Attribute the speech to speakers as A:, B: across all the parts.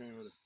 A: Instagram or the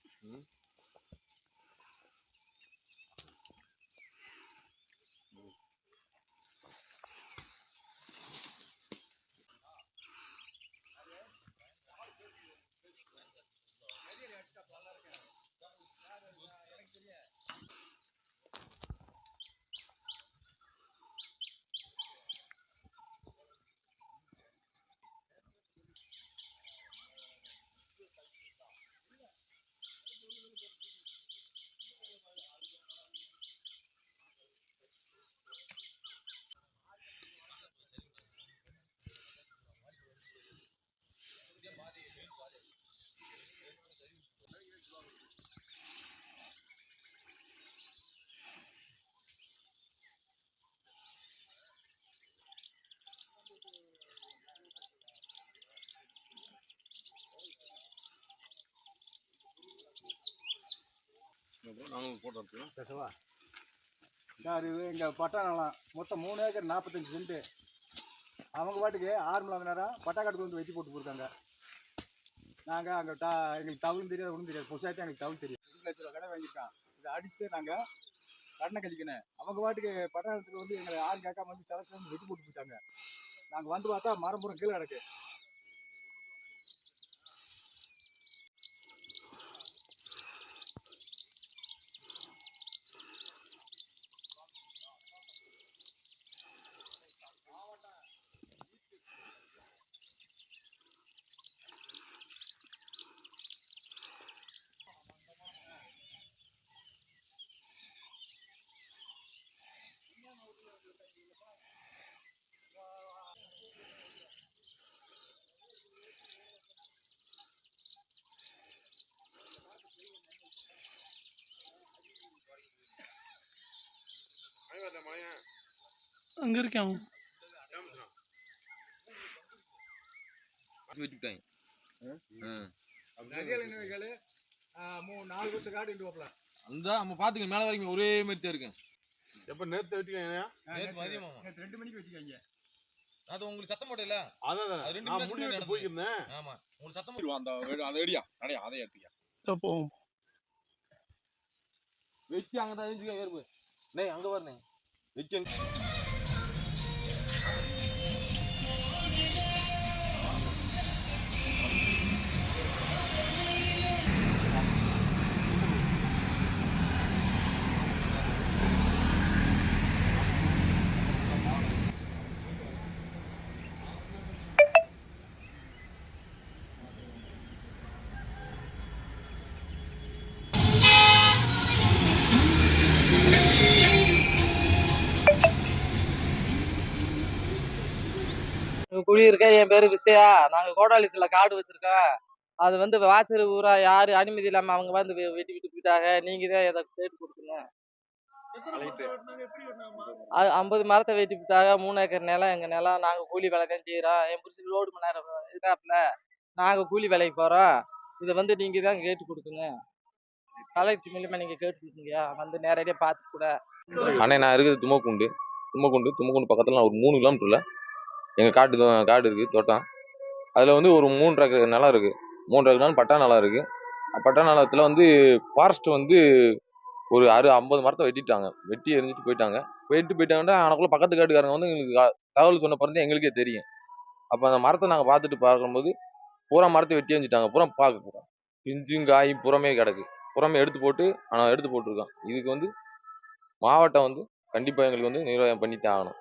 A: நாங்களும் photo எடுத்துக்கிறோம்
B: பேசவா? சார் இது எங்கள் பட்டா நிலம் மொத்தம் மூணு ஏக்கர் நாற்பத்தஞ்சு சென்ட்டு அவங்க பாட்டுக்கு ஆறு மணி நேரம் பட்டாக்காட்டுக்கு வந்து வெட்டி போட்டு போயிருக்காங்க நாங்கள் அங்கே டா எங்களுக்கு தகவலும் தெரியாது ஒன்றும் தெரியாது. புதுசாக எங்களுக்கு தகவல் தெரியும் ரெண்டு லட்ச ரூபா கடை வாங்கியிருக்கான். இதை அடிச்சுட்டு நாங்கள் கடனை கழிக்கணும். அவங்க பாட்டுக்கு பட்டாளத்துக்கு வந்து எங்களை யாரும் கேட்காம வந்து தலைச்சு வந்து வெட்டி போட்டு போயிட்டாங்க நாங்கள் வந்து பார்த்தா மரம்புறம் கீழே கிடக்கு.
C: அங்கே இருக்கேன்.
B: நினைவுகள் மூணு நாலு வருஷம் காடு இண்டு வரல
A: அந்த நம்ம பார்த்துக்க மேலே வரைக்கும் ஒரே மாதிரி தான் இருக்கேன்.
D: எப்ப நேத்து வெட்டிக்கங்க
A: நேத்து மதியமா
B: நேற்று ரெண்டு மணிக்கு வச்சுக்காங்க
A: அது உங்களுக்கு சத்தம் போடல
D: அதான்
A: அது ரெண்டு
D: நான்
A: மணி
D: முடி
A: நேரத்துக்கு
D: வெட்ட போயிருந்தேன்
A: ஆமா. உங்களுக்கு சத்தம் போடுவா அந்த அதை எடியா நடையா அதை எடுத்துக்க.
C: அப்போ
A: வெச்சு அங்கே தான் இருந்துக்க ஏறுப்பு நே அங்கே வரனே வெச்சு அங்க.
E: குடியிருக்க என் பேரு விசயா. நாங்க கோடாலித்துல காடு வச்சிருக்கோம். அது வந்து வாச்சர் ஊரா யாரு அனுமதி இல்லாம அவங்க வந்து வெட்டி விட்டு போயிட்டாங்க. நீங்க தான் எதை கேட்டு கொடுத்துங்க அது ஐம்பது மரத்தை வெட்டி விட்டாங்க. மூணு ஏக்கர் நிலம் எங்க நிலம். நாங்க கூலி வேலை தான் செய்யறோம் என் புருஷன் லோடு மணி நேரம் இருக்காப்புல. நாங்க கூலி வேலைக்கு போறோம். இதை வந்து நீங்க தான் கேட்டு கொடுக்குங்க கலெக்டர் மூலியமா நீங்க கேட்டு கொடுக்குங்க வந்து நேரடியா பார்த்து கூட.
F: அண்ணே நான் இருக்குது தும்மக்குண்டு. தும்மக்குண்டு தும்மக்குண்டு பக்கத்தில் நான் ஒரு மூணு கிலோமீட்டரில் எங்கள் காட்டு காடு இருக்குது தோட்டம். அதில் வந்து ஒரு மூன்று ஏக்கர் நிலம் இருக்குது மூன்று ஏக்கர் பட்டா நிலம் இருக்குது பட்டா நிலத்தில் வந்து ஃபாரஸ்ட் வந்து ஒரு அறு ஐம்பது மரத்தை வெட்டிட்டாங்க. வெட்டி எரிஞ்சிட்டு போயிட்டாங்க. போயிட்டு போயிட்டாங்கன்னா எனக்குள்ள பக்கத்து காட்டுக்காரங்க வந்து எங்களுக்கு தகவல் சொன்ன பிறந்து எங்களுக்கே தெரியும். அப்போ அந்த மரத்தை நாங்கள் பார்த்துட்டு பார்க்கும்போது பூரா மரத்தை வெட்டி எரிஞ்சிட்டாங்க பூரா பார்க்க போகிறோம் பிஞ்சும் காய் புறமே கிடக்கு. புறமே எடுத்து போட்டு ஆனால் எடுத்து போட்டிருக்கோம் இதுக்கு வந்து மாவட்டம் வந்து கண்டிப்பாக எங்களுக்கு வந்து நிர்வாகம் பண்ணித்தான் ஆகணும்.